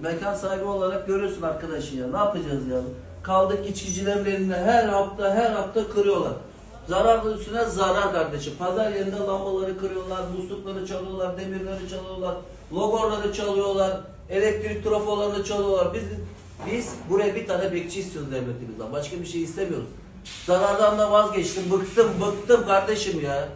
mekan sahibi olarak görüyorsun arkadaşı ya. Ne yapacağız ya? Kaldık içkicilerin eline her hafta her hafta kırıyorlar. Zarar üstüne zarar kardeşim. Pazar yerinde lambaları kırıyorlar, muslukları çalıyorlar, demirleri çalıyorlar, logorları çalıyorlar, elektrik trafolarını çalıyorlar. Biz biz buraya bir tane bekçi istiyoruz devletimizden. Başka bir şey istemiyoruz. Zarardan da vazgeçtim. Bıktım, bıktım kardeşim ya.